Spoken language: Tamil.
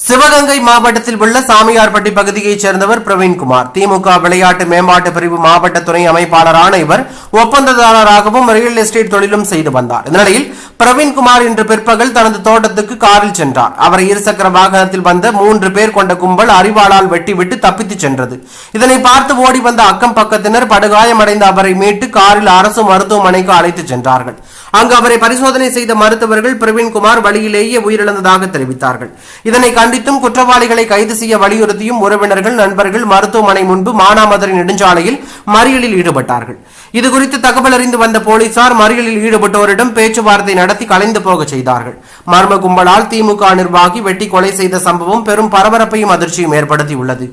சிவகங்கை மாவட்டத்தில் உள்ள சாமியார்பட்டி பகுதியைச் சேர்ந்தவர் பிரவீன்குமார் திமுக விளையாட்டு மேம்பாட்டு பிரிவு மாவட்ட துணை அமைப்பாளரான இவர் ஒப்பந்ததாரராகவும் ரியல் எஸ்டேட் தொழிலும் செய்து வந்தார். இந்நிலையில் பிரவீன்குமார் இன்று பிற்பகல் தனது தோட்டத்துக்கு காரில் சென்றார். அவரை இருசக்கர வாகனத்தில் வந்த மூன்று பேர் கொண்ட கும்பல் அறிவாளால் வெட்டிவிட்டு தப்பித்துச் சென்றது. இதனை பார்த்து ஓடி வந்த அக்கம் பக்கத்தினர் படுகாயமடைந்த அவரை மீட்டு காரில் அரசு மருத்துவமனைக்கு அழைத்துச் சென்றார்கள். அங்கு அவரை பரிசோதனை செய்த மருத்துவர்கள் பிரவீன்குமார் வழியிலேயே உயிரிழந்ததாக தெரிவித்தார்கள். இதனை கண்டித்தும் குற்றவாளிகளை கைது செய்ய வலியுறுத்தியும் உறவினர்கள் நண்பர்கள் மருத்துவமனை முன்பு மானாமதுரை நெடுஞ்சாலையில் மறியலில் ஈடுபட்டார்கள். இதுகுறித்து குறித்து தகவல் அறிந்து வந்த போலீசார் மறியலில் ஈடுபட்டோரிடம் பேச்சுவார்த்தை நடத்தி கலைந்து போகச் செய்தார்கள். மர்ம கும்பலால் திமுக நிர்வாகி வெட்டி கொலை செய்த சம்பவம் பெரும் பரபரப்பையும் அதிர்ச்சியும் ஏற்படுத்தியுள்ளது.